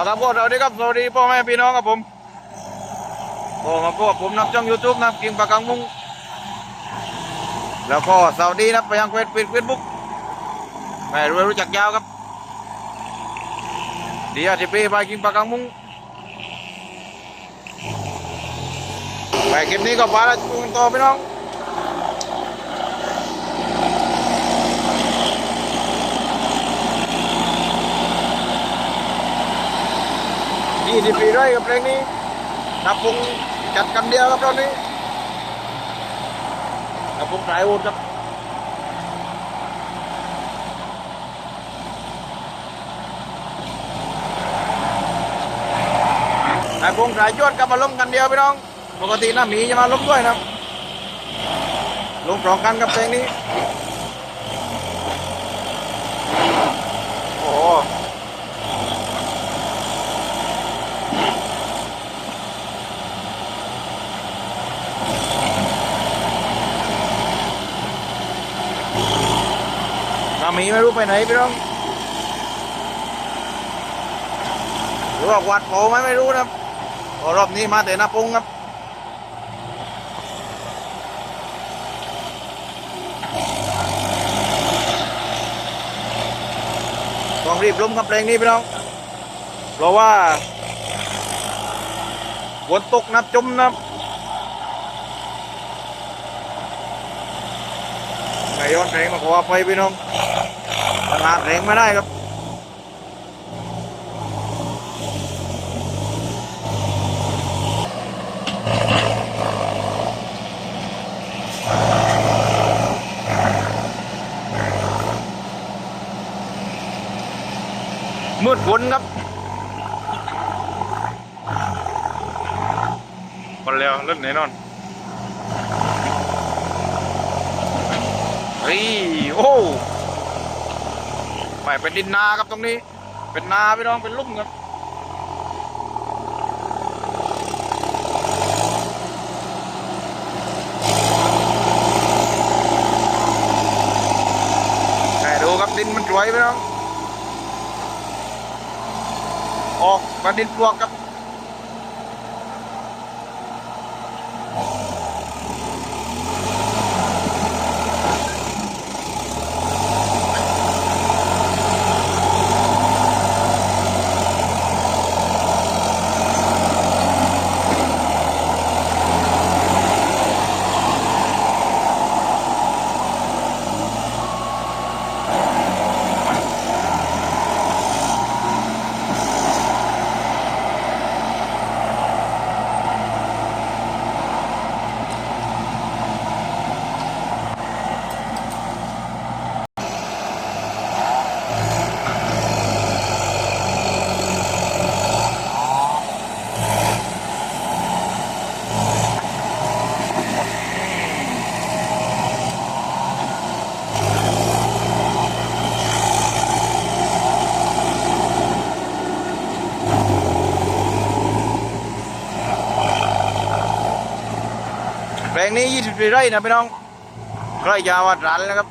ละครับพวกเราดีครับสวัสดีพ่อแม่พี่น้องครับผมโอ้มาพวกผมนับช่องยูทูบนะกิงปากกังมุงแล้วก็สวัสดีนะไปยังเฟซเฟซเฟซบุ๊กแม่รวยรู้จักยาวครับดีอาทิปีไปกิงปากกังมุงไปคลิปนี้ก็ไปแล้วจูงต่อพี่น้อง ยี่สิบปีได้กับเพลงนี้นับพุงจัดกันเดียวครับตอนนี้นับพุงสายวนครับนายพงสายจวดกับมาล้มกันเดียวพี่น้อง ปกติน้าหมีจะมาล้มด้วยนะครับล้มสองกันกับเพลงนี้ โอ้โห สา มีไม่รู้ไปไหนพี่น้องหรือว่าวัดโผไหมไม่รู้นะครับรอบนี้มาแต่นาปุงครับต้องรีบล้มกับเพลงนี้พี่น้อง เพราะว่าฝนตกนับจมนับไก่ยอนเพลงมาขออภัยพี่น้อง ลาดเพลงไม่ได้ครับมืดฝนครับคนแล้วเล่นแน่นอนเฮ้ยโอ้ไม่เป็นดินนาครับตรงนี้ เป็นนาพี่น้องเป็นลุ่มครับแต่ดูครับดินมันสวยพี่น้องออกมาดินปลวกครับ งนี้ 24 ไร่นะพี่น้องใกล้ยาวัดรันแล้วครับ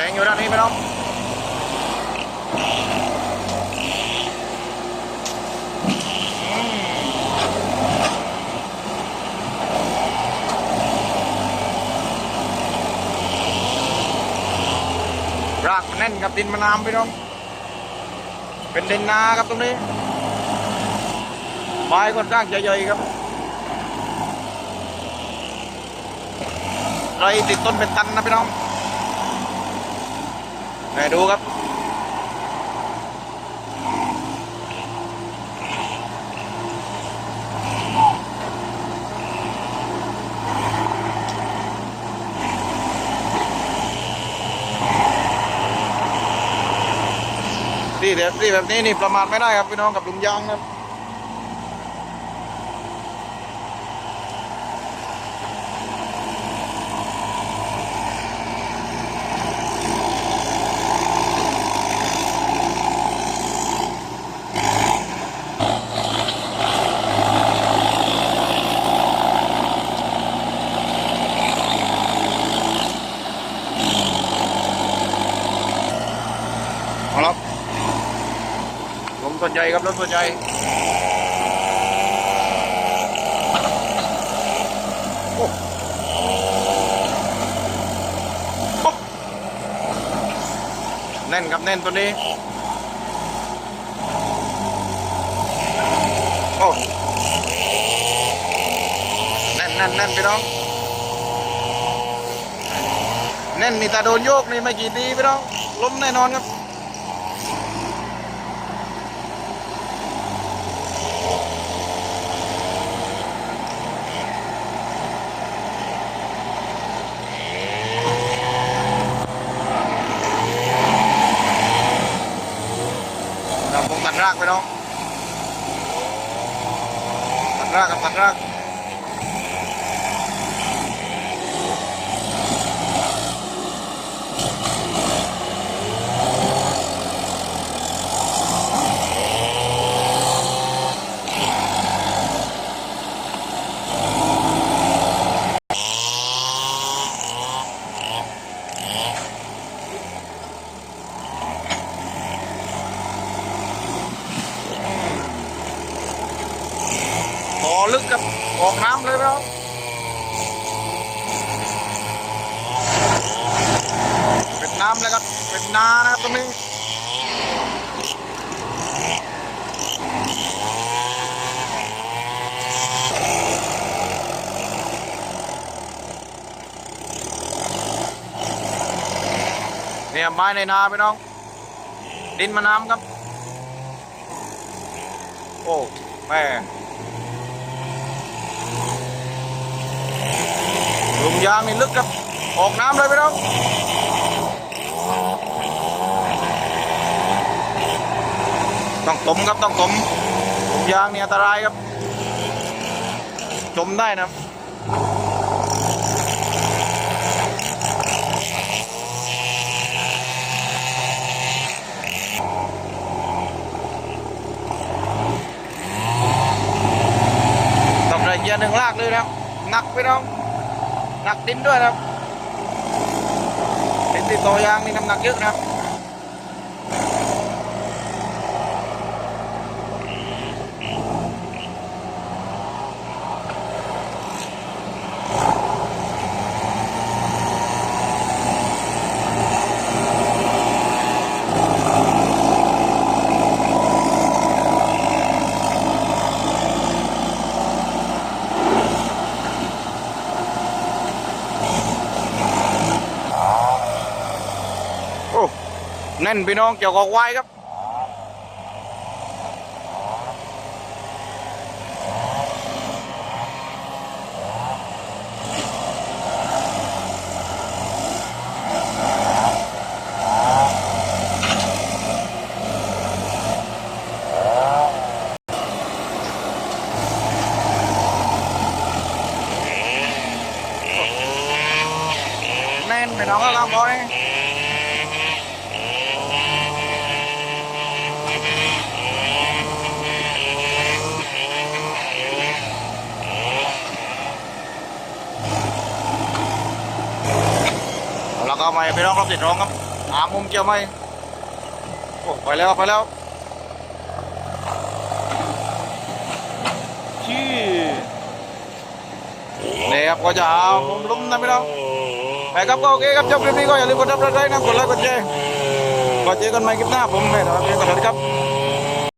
แรงอยู่ด้านนี้ไหน้องรากแน่นกับดินมานน้ำไปน้อง เป็นดินนาครับตรงนี้ไม้ค่อนข้างใหญ่ๆครับไรติดต้นเป็นตันนะพี่น้อง ไปดูครับที่แบบที่แบบนี้นี่ประมาทไม่ได้ครับพี่น้องกับลุงยางครับ ส่วนใหญ่ครับลมส่วนใหญ่แน่นครับแน่นตัวนี้ โอ้แน่นแน่นแน่นพี่น้อง แน่นนี่แต่โดนโยกนี่ไม่กี่ทีพี่น้องล้มแน่นอนครับ เราคงตัดรากไปน้องตัดรากกับตัดรากพอ ลึกกับออกน้ำเลยพี่น้องเป็นน้ำเลยครับเป็นนานะครับตรงนี้เนี่ยไม้ในนาพี่น้อง ดินมาน้ำครับ โอ้แม่ลุง ยางนี่ลึกครับ ออกน้ำเลยพี่น้องต้องตมครับต้องตมยางนี่อันตรายครับ จมได้นะครับต้องใส่เกียร์หนึ่งลากเลยนะหนักพี่น้อง หนักดินด้วยนะครับดินติดต่อยางนี่น้ำหนักเยอะนะครับ น่นพี่น้องเกี่ยวกับควายครับแน่นพี่น้อ งก็ลำบอนี่แล้วก็ไม่ไปร้องรอบติดร้องครับหามุมเกี่ยวไหมโอ้ไปแล้วไปแล้วชี้นี่ครับก็จะเอามุมลุ้มนะพี่น้องไปครับก็โอเคครับจบคลิปนี้ก็อย่าลืมกดซับสไครต์นะกดไลค์กดแชร์ก็เจอกันใหม่คลิปหน้าผมเมย์นะครับเจอกันครับ